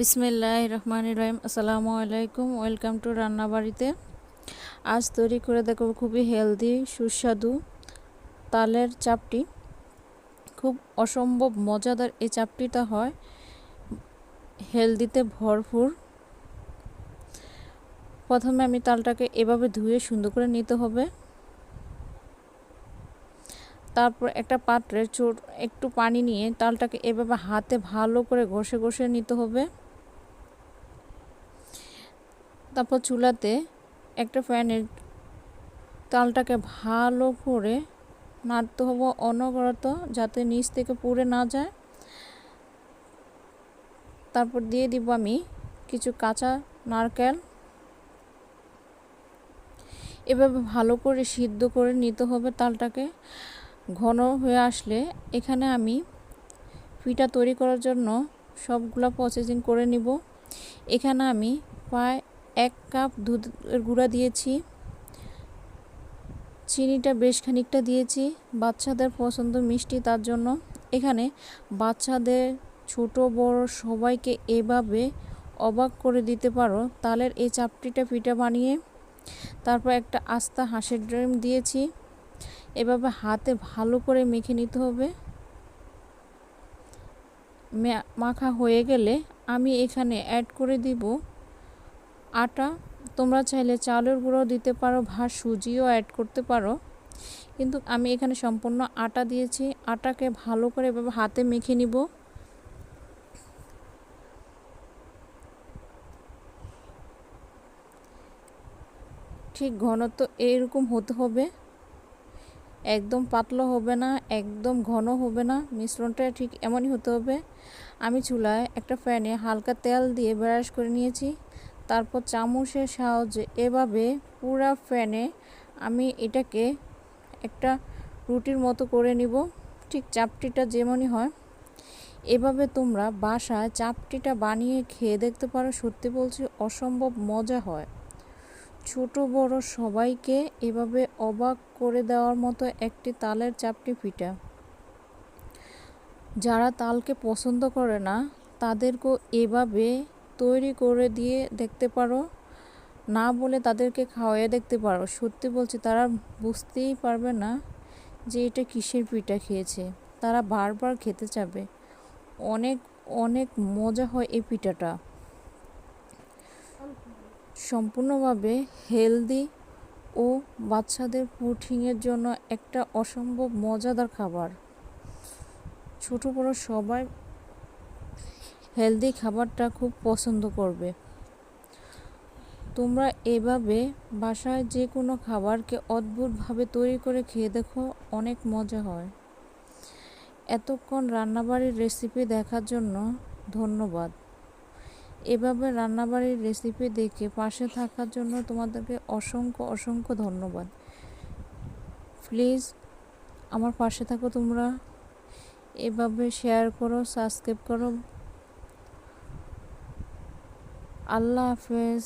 বিসমিল্লাহ রহমান রহিম আসসালামু আলাইকুম, ওয়েলকাম টু রান্নাবাড়িতে। আজ তৈরি করে দেখো খুবই হেলদি, সুস্বাদু তালের চাপটি। খুব অসম্ভব মজাদার এই চাপটিটা হয়। হেলদিতে ভরপুর। প্রথমে আমি তালটাকে এভাবে ধুয়ে সুন্দর করে নিতে হবে। তারপর একটা পাত্রে ছোট একটু পানি নিয়ে তালটাকে এভাবে হাতে ভালো করে ঘষে ঘষে নিতে হবে। তারপর চুলাতে একটা ফ্যানের তালটাকে ভালো করে নাড়তে হবে অনবরত যাতে নিচ থেকে পুড়ে না যায়। তারপর দিয়ে দিব আমি কিছু কাঁচা নারকেল। এভাবে ভালো করে সিদ্ধ করে নিতে হবে তালটাকে। ঘন হয়ে আসলে এখানে আমি পিঠা তৈরি করার জন্য সবগুলো প্রসেসিং করে নিব। এখানে আমি প্রায় এক কাপ দুধের গুঁড়া দিয়েছি। চিনিটা বেশ খানিকটা দিয়েছি। বাচ্চাদের পছন্দ মিষ্টি তার জন্য। এখানে বাচ্চাদের ছোট, বড় সবাইকে এভাবে অবাক করে দিতে পারো। তালের এই চাপটিটা পিঠা বানিয়ে তারপর একটা আস্তা হাঁসের ড্রিম দিয়েছি। এভাবে হাতে ভালো করে মেখে নিতে হবে। মাখা হয়ে গেলে আমি এখানে অ্যাড করে দিব আটা, তোমরা চাইলে চালের গুঁড়ো দিতে পারো ভা সুজিও অ্যাড করতে পারো। কিন্তু আমি এখানে সম্পূর্ণ আটা দিয়েছি। আটাকে ভালো করে এভাবে হাতে মেখে নিব। ঠিক ঘনত্ব এরকম হতে হবে। একদম পাতলা হবে না, একদম ঘন হবে না। মিশ্রণটা ঠিক এমনই হতে হবে। আমি চুলায় একটা ফ্যানে হালকা তেল দিয়ে ব্রাশ করে নিয়েছি। তারপর চামচের সাহায্যে এভাবে পুরা ফ্যানে আমি এটাকে একটা রুটির মতো করে নিব। ঠিক চাপটিটা যেমনই হয়, এভাবে তোমরা বাসায় চাপটিটা বানিয়ে খেয়ে দেখতে পারো। সত্যি বলছি, অসম্ভব মজা হয়। ছোট বড় সবাইকে এভাবে অবাক করে দেওয়ার মতো একটি তালের চাপটি পিঠা। যারা তালকে পছন্দ করে না, তাদেরকেও এভাবে তৈরি করে দিয়ে দেখতে পারো। না বলে তাদেরকে খাওয়াইয়ে দেখতে পারো। সত্যি বলছি, তারা বুঝতেই পারবে না যে এটা কিসের পিঠা খেয়েছে। তারা বারবার খেতে চাবে। অনেক অনেক মজা হয় এই পিঠাটা। সম্পূর্ণভাবে হেলদি ও বাচ্চাদের পুঠিংয়ের জন্য একটা অসম্ভব মজাদার খাবার। ছোট বড় সবাই হেলদি খাবারটা খুব পছন্দ করবে। তোমরা এভাবে বাসায় যে কোনো খাবারকে অদ্ভুতভাবে তৈরি করে খেয়ে দেখো, অনেক মজা হয়। এতক্ষণ রান্নাবাড়ির রেসিপি দেখার জন্য ধন্যবাদ। এভাবে রান্নাবাড়ির রেসিপি দেখে পাশে থাকার জন্য তোমাদেরকে অসংখ্য অসংখ্য ধন্যবাদ। প্লিজ আমার পাশে থাকো তোমরা। এভাবে শেয়ার করো, সাবস্ক্রাইব করো। আল্লাহ হাফেজ